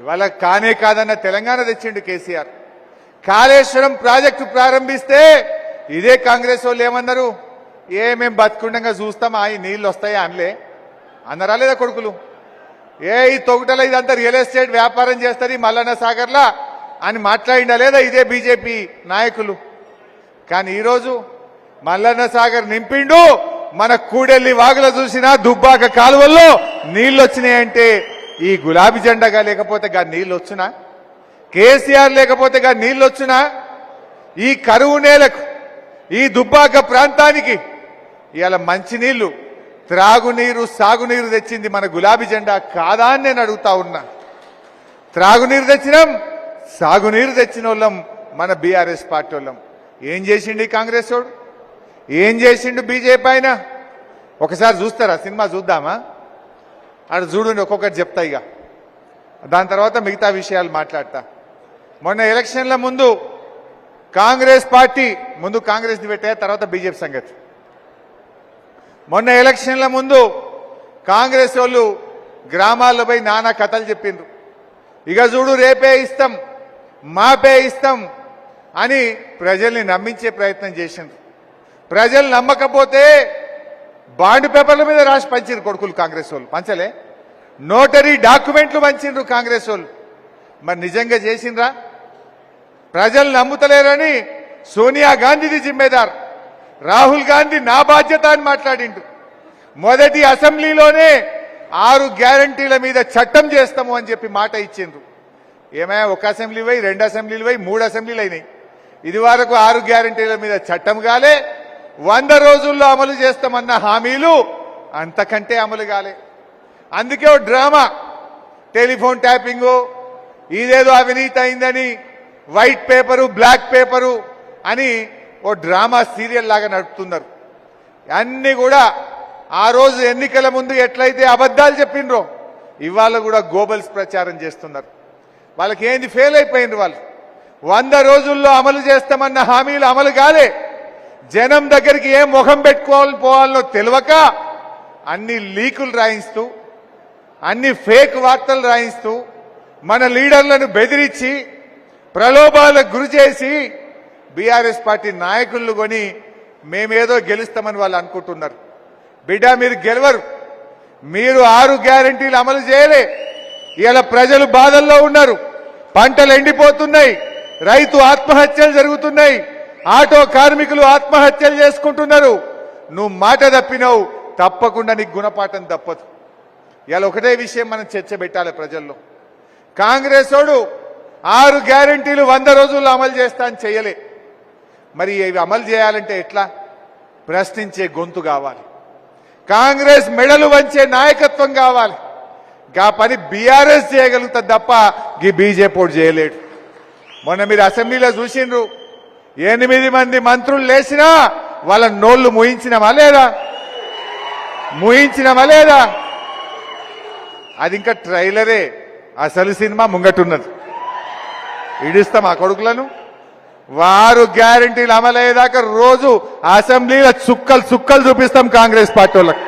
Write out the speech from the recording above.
ఇవాళ కానే కాదన్న తెలంగాణ తెచ్చిండు కేసీఆర్. కాళేశ్వరం ప్రాజెక్టు ప్రారంభిస్తే ఇదే కాంగ్రెస్ వాళ్ళు ఏమన్నారు? ఏ మేం బతుకుండగా చూస్తాం ఆ ఈ నీళ్ళు వస్తాయా అనలే. అన్నరా లేదా కొడుకులు? ఏ ఈ తొగుటల ఇదంతా రియల్ ఎస్టేట్ వ్యాపారం చేస్తారు ఈ మల్లన్న సాగర్లా అని మాట్లాడిండా లేదా ఇదే బీజేపీ నాయకులు? కానీ ఈరోజు మల్లన్న సాగర్ నింపిండు మన కూడెల్లి వాగుల చూసినా దుబ్బాక కాలువల్లో నీళ్ళు వచ్చినాయంటే ఈ గులాబీ జెండాగా లేకపోతే గా నీళ్ళు వచ్చునా? కేసీఆర్ లేకపోతే గా నీళ్ళు వచ్చునా? ఈ కరువు నేలకు ఈ దుబ్బాక ప్రాంతానికి ఇలా మంచినీళ్ళు త్రాగునీరు సాగునీరు తెచ్చింది మన గులాబీ జెండా కాదా అని నేను అడుగుతా ఉన్నా. త్రాగునీరు తెచ్చినాం సాగునీరు తెచ్చిన వాళ్ళం మన బీఆర్ఎస్ పార్టీ వాళ్ళం ఏం చేసిండు కాంగ్రెస్ వాడు ఏం చేసిండు బీజేపీ ఆయన? ఒకసారి చూస్తారా? సినిమా చూద్దామా? అక్కడ చూడండి ఒక్కొక్కటి చెప్తా ఇక. దాని తర్వాత మిగతా విషయాలు మాట్లాడతా. మొన్న ఎలక్షన్ల ముందు కాంగ్రెస్ పార్టీ ముందు కాంగ్రెస్ని పెట్టే తర్వాత బీజేపీ సంగతి. మొన్న ఎలక్షన్ల ముందు కాంగ్రెస్ వాళ్ళు గ్రామాల్లో పోయి నానా కథలు చెప్పిండ్రు. ఇక చూడు రేపే ఇస్తాం మాపే ఇస్తాం అని ప్రజల్ని నమ్మించే ప్రయత్నం చేసిండ్రు. ప్రజలు నమ్మకపోతే బాండ్ పేపర్ల మీద రాసి పంచిండ్రు కొడుకులు కాంగ్రెస్ వాళ్ళు. పంచలే? నోటరీ డాక్యుమెంట్లు పంచిండ్రు కాంగ్రెస్ వాళ్ళు. మరి నిజంగా చేసిండ్రా? ప్రజలు నమ్ముతలేరని సోనియా గాంధీది జిమ్మేదార్ రాహుల్ గాంధీ నా బాధ్యత అని మాట్లాడిండు మొదటి అసెంబ్లీలోనే ఆరు గ్యారంటీల మీద చట్టం చేస్తాము అని చెప్పి మాట ఇచ్చిండ్రు. ఏమైనా ఒక అసెంబ్లీ పోయి రెండు అసెంబ్లీలు పోయి మూడు అసెంబ్లీలు అయినాయి. ఇది వరకు ఆరు గ్యారంటీల మీద చట్టం కాలే వంద రోజుల్లో అమలు చేస్తామన్న హామీలు అంతకంటే అమలు కాలే. అందుకే ఓ డ్రామా టెలిఫోన్ ట్యాపింగు ఇదేదో అవినీతి అయిందని వైట్ పేపరు బ్లాక్ పేపరు అని ఓ డ్రామా సీరియల్ లాగా నడుపుతున్నారు. అన్నీ కూడా ఆ రోజు ఎన్నికల ముందు ఎట్లయితే అబద్ధాలు చెప్పిండ్రో ఇవాళ కూడా గోబల్స్ ప్రచారం చేస్తున్నారు. వాళ్ళకి ఏంది ఫెయిల్ అయిపోయిండ్రు వాళ్ళు. వంద రోజుల్లో అమలు చేస్తామన్న హామీలు అమలు కాలే. జనం దగ్గరికి ఏం ముఖం పెట్టుకోవాలి పోవాలనో తెలియక అన్ని లీకులు రాయిస్తూ అన్ని ఫేక్ వార్తలు రాయిస్తూ మన లీడర్లను బెదిరించి ప్రలోభాలకు గురి చేసి బీఆర్ఎస్ పార్టీ నాయకులను కొని మేమేదో గెలుస్తామని వాళ్ళు అనుకుంటున్నారు. బిడ్డ మీరు గెలవరు. మీరు ఆరు గ్యారంటీలు అమలు చేయలే. ఇలా ప్రజలు బాధల్లో ఉన్నారు. పంటలు ఎండిపోతున్నాయి. రైతు ఆత్మహత్యలు జరుగుతున్నాయి. ఆటో కార్మికులు ఆత్మహత్యలు చేసుకుంటున్నారు. నువ్వు మాట తప్పినావు. తప్పకుండా నీకు గుణపాఠం తప్పదు. ఇలా ఒకటే విషయం మనం చర్చ పెట్టాలి ప్రజల్లో. కాంగ్రెస్ వాడు ఆరు గ్యారంటీలు వంద రోజుల్లో అమలు చేస్తా అని చేయలే. మరి ఇవి అమలు చేయాలంటే ఎట్లా? ప్రశ్నించే గొంతు కావాలి. కాంగ్రెస్ మెడలు వంచే నాయకత్వం కావాలి. గా పని బీఆర్ఎస్ చేయగలుగుతుంది తప్ప ఈ బీజేపీ చేయలేడు. మొన్న మీరు అసెంబ్లీలో చూసిండ్రు. ఎనిమిది మంది మంత్రులు లేచినా వాళ్ళ నోళ్ళు ముయించినమా లేదా? ముయించినమా లేదా? అది ఇంకా ట్రైలరే. అసలు సినిమా ముంగట్టున్నది ఇడిస్తాం ఆ కొడుకులను. వారు గ్యారంటీలు అమలయ్యేదాకా రోజు అసెంబ్లీలో చుక్కలు చుక్కలు చూపిస్తాం కాంగ్రెస్ పార్టీ వాళ్ళకి.